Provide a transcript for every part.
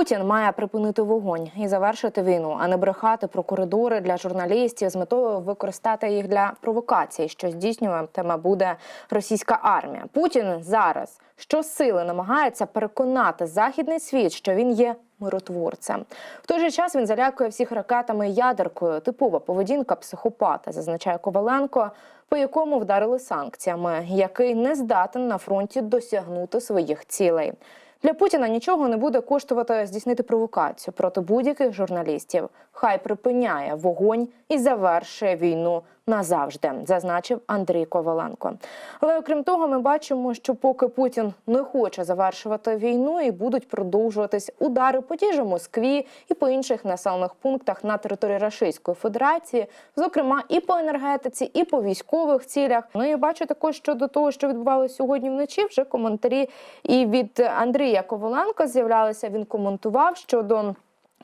Путін має припинити вогонь і завершити війну, а не брехати про коридори для журналістів з метою використати їх для провокацій, що здійснюватиме буде російська армія. Путін зараз щосили намагається переконати західний світ, що він є миротворцем. В той же час він залякує всіх ракетами і ядеркою. Типова поведінка психопата, зазначає Коваленко, по якому вдарили санкціями, який не здатен на фронті досягнути своїх цілей. Для Путіна нічого не буде коштувати здійснити провокацію проти будь-яких журналістів. Хай припиняє вогонь і завершує війну назавжди, зазначив Андрій Коваленко. Але окрім того, ми бачимо, що поки Путін не хоче завершувати війну, і будуть продовжуватись удари по тій же Москві і по інших населених пунктах на території Російської Федерації, зокрема і по енергетиці, і по військових цілях. Ну і бачу також щодо того, що відбувалося сьогодні вночі. Вже коментарі і від Андрія Коваленка з'являлися. Він коментував щодо.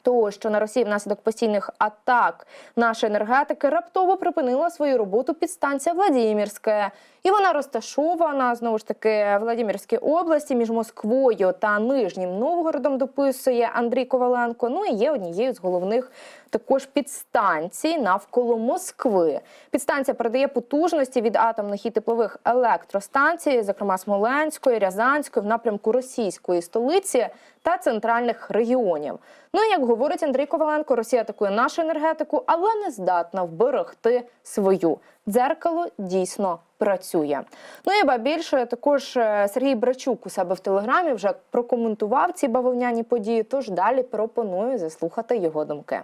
Того, що на Росії внаслідок постійних атак нашої енергетики раптово припинила свою роботу підстанція Владимирська. І вона розташована знову ж таки в Владимирській області між Москвою та Нижнім Новгородом. Дописує Андрій Коваленко. Ну і є однією з головних також підстанцій навколо Москви. Підстанція передає потужності від атомних і теплових електростанцій, зокрема Смоленської, Рязанської, в напрямку російської столиці та центральних регіонів. Ну як говорить Андрій Коваленко, Росія атакує нашу енергетику, але не здатна вберегти свою. Дзеркало дійсно працює. Ну і ба більше також е, Сергій Брачук у себе в телеграмі вже прокоментував ці бавовняні події. Тож далі пропоную заслухати його думки.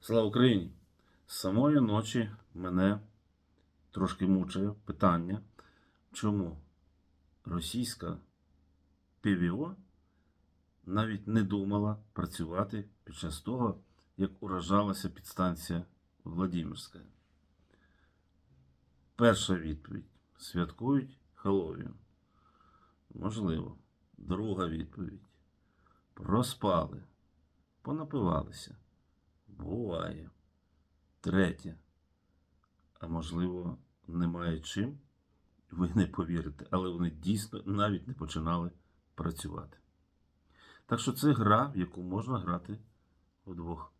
Слава Україні! З самої ночі мене трошки мучає питання, чому російська ПВО навіть не думала працювати під час того, як уражалася підстанція Владимирська. Перша відповідь: святкують Хеллоуін. Можливо. Друга відповідь: проспали, понапивалися. Буває. Третє. А можливо, немає чим. Ви не повірите, але вони дійсно навіть не починали працювати. Так що це гра, в яку можна грати вдвох.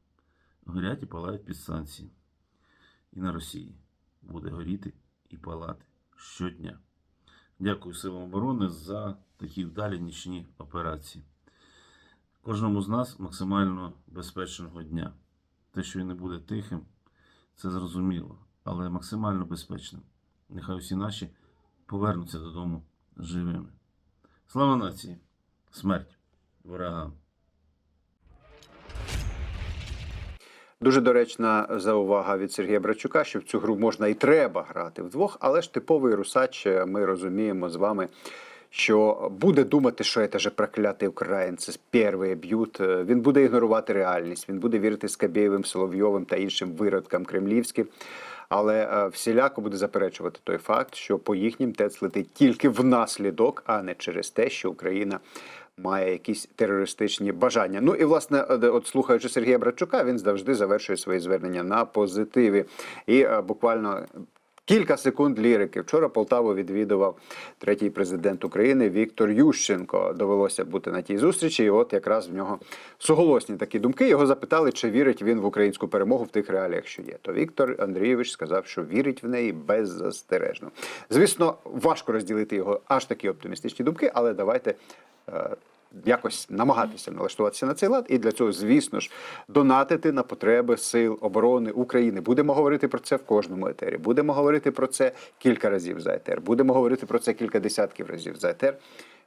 Горять і палають підстанції. І на Росії буде горіти і палати щодня. Дякую силам оборони за такі вдалі нічні операції. Кожному з нас максимально безпечного дня. Те, що він не буде тихим, це зрозуміло, але максимально безпечним. Нехай усі наші повернуться додому живими. Слава нації! Смерть ворогам! Дуже доречна заувага від Сергія Брачука, що в цю гру можна і треба грати вдвох, але ж типовий русач, ми розуміємо з вами, що буде думати, що це проклятий українці, перші б'ють. Він буде ігнорувати реальність, він буде вірити Скабєєвим, Соловйовим та іншим виродкам кремлівським. Але е, всіляко буде заперечувати той факт, що по їхнім ТЕЦ летить тільки внаслідок, а не через те, що Україна має якісь терористичні бажання. Ну і власне, е, от слухаючи Сергія Братчука, він завжди завершує свої звернення на позитиві. І е, буквально. Кілька секунд лірики. Вчора Полтаву відвідував третій президент України Віктор Ющенко. Довелося бути на тій зустрічі. І от якраз в нього суголосні такі думки. Його запитали, чи вірить він в українську перемогу в тих реаліях, що є. То Віктор Андрійович сказав, що вірить в неї беззастережно. Звісно, важко розділити його аж такі оптимістичні думки, але давайте. Якось намагатися налаштуватися на цей лад, і для цього, звісно ж, донатити на потреби сил оборони України. Будемо говорити про це в кожному етері. Будемо говорити про це кілька разів за етер. Будемо говорити про це кілька десятків разів за етер.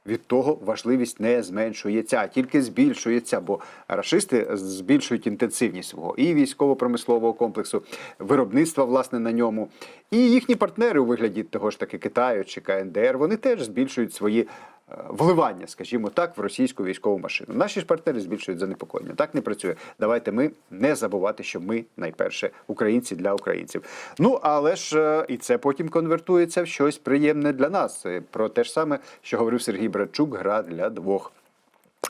Від того важливість не зменшується, а тільки збільшується, бо рашисти збільшують інтенсивність свого і військово-промислового комплексу, виробництва власне на ньому, і їхні партнери у вигляді того ж таки Китаю чи КНДР, вони теж збільшують свої вливання, скажімо так, в російську військову машину. Наші ж партнери збільшують занепокоєння. Так не працює. Давайте ми не забувати, що ми найперше українці для українців. Ну але ж е, і це потім конвертується в щось приємне для нас. Е, Про те ж саме, що говорив Сергій Братчук, гра для двох.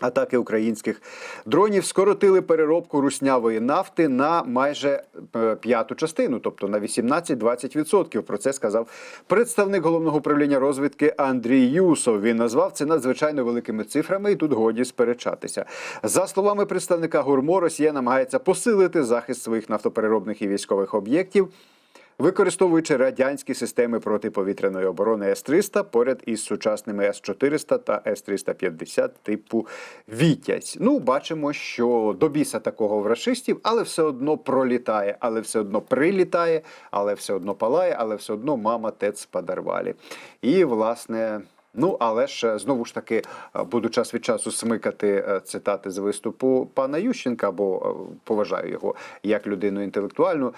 Атаки українських дронів скоротили переробку руснявої нафти на майже е, п'яту частину, тобто на 18-20%. Про це сказав представник головного управління розвідки Андрій Юсов. Він назвав це надзвичайно великими цифрами, і тут годі сперечатися. За словами представника ГУРМО, Росія намагається посилити захист своїх нафтопереробних і військових об'єктів. Використовуючи радянські системи протиповітряної оборони С-300 поряд із сучасними С-400 та С-350 типу Вітязь. Ну, бачимо, що до біса такого в рашистів, але все одно пролітає, але все одно прилітає, але все одно палає, але все одно мама тец подорвалі. І, власне. Ну, але ж е, знову ж таки е, буду час від часу смикати е, цитати з виступу пана Ющенка, бо поважаю його як людину інтелектуальну.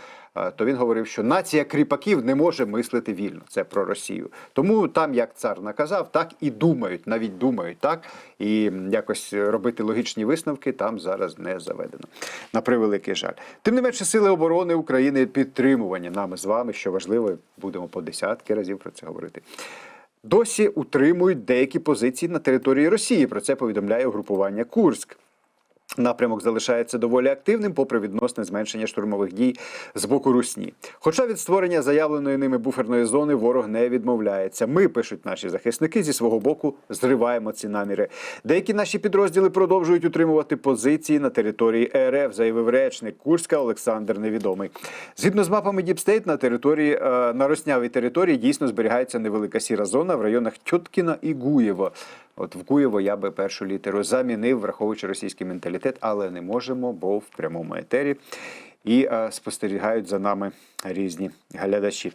То він говорив, що нація кріпаків не може мислити вільно. Це про Росію. Тому там, як цар наказав, так і думають, навіть думають так. І якось робити логічні висновки там зараз не заведено. На превеликий жаль. Тим не менше, сили оборони України підтримувані нами з вами, що важливо, будемо по десятки разів про це говорити досі утримують деякі позиції на території Росії. Про це повідомляє угрупування Курськ. Напрямок залишається доволі активним, попри відносне зменшення штурмових дій з боку Русні. Хоча від створення заявленої ними буферної зони ворог не відмовляється. Ми пишуть наші захисники зі свого боку, зриваємо ці наміри. Деякі наші підрозділи продовжують утримувати позиції на території РФ, заявив речник Курська Олександр Невідомий. Згідно з мапами Діпстейт, на території е, на роснявій території дійсно зберігається невелика сіра зона в районах Тьоткіна і Гуєва. От в Куєво я би першу літеру замінив, враховуючи російський менталітет, але не можемо, бо в прямому етері і е, спостерігають за нами різні глядачі.